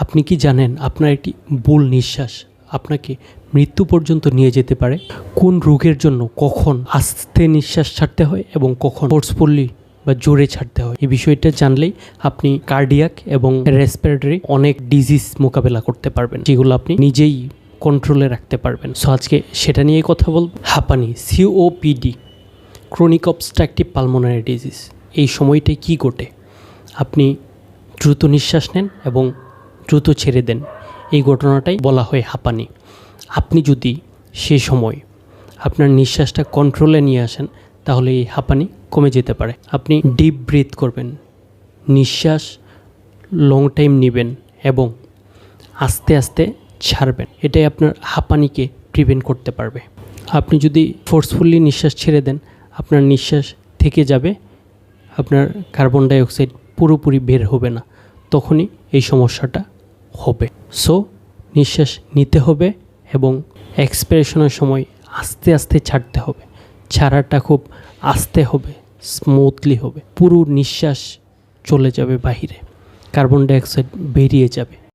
আপনি কি জানেন আপনার একটি ভুল নিঃশ্বাস আপনাকে মৃত্যু পর্যন্ত নিয়ে যেতে পারে? কোন রোগের জন্য কখন আস্তে নিঃশ্বাস ছাড়তে হয় এবং কখন ফোর্সফুলি বা জোরে ছাড়তে হয়? এই বিষয়টা জানলেই আপনি কার্ডিয়াক এবং রেসপিরেটরি অনেক ডিজিজ মোকাবেলা করতে পারবেন, যেগুলো আপনি নিজেই কন্ট্রোলে রাখতে পারবেন। সো আজকে সেটা নিয়ে কথা বলব। হাঁপানি COPD chronic obstructive pulmonary disease এই সময়টায় কী ঘটে? আপনি দ্রুত নিঃশ্বাস নেন এবং দ্রুত ছেড়ে দেন। এই ঘটনাটাই বলা হয় হাঁপানি। আপনি যদি সে সময় আপনার নিঃশ্বাসটা কন্ট্রোলে নিয়ে আসেন, তাহলে এই হাঁপানি কমে যেতে পারে। আপনি ডিপ ব্রিথ করবেন। নিঃশ্বাস লং টাইম নেবেন এবং আস্তে আস্তে ছাড়বেন। এটাই আপনার হাঁপানিকে প্রিভেন্ট করতে পারবে। আপনি যদি ফোর্সফুলি নিঃশ্বাস ছেড়ে দেন, আপনার নিঃশ্বাস থেকে যাবে, আপনার কার্বন ডাইঅক্সাইড পুরোপুরি বের হবে না। তখনই এই সমস্যাটা হবে। সো নিঃশ্বাস নিতে হবে এবং এক্সপিরেশনের সময় আস্তে আস্তে ছাড়তে হবে। ছাড়াটা খুব আস্তে হবে স্মুথলি হবে। পুরো নিঃশ্বাস চলে যাবে বাহিরে। কার্বন ডাইঅক্সাইড বেরিয়ে যাবে।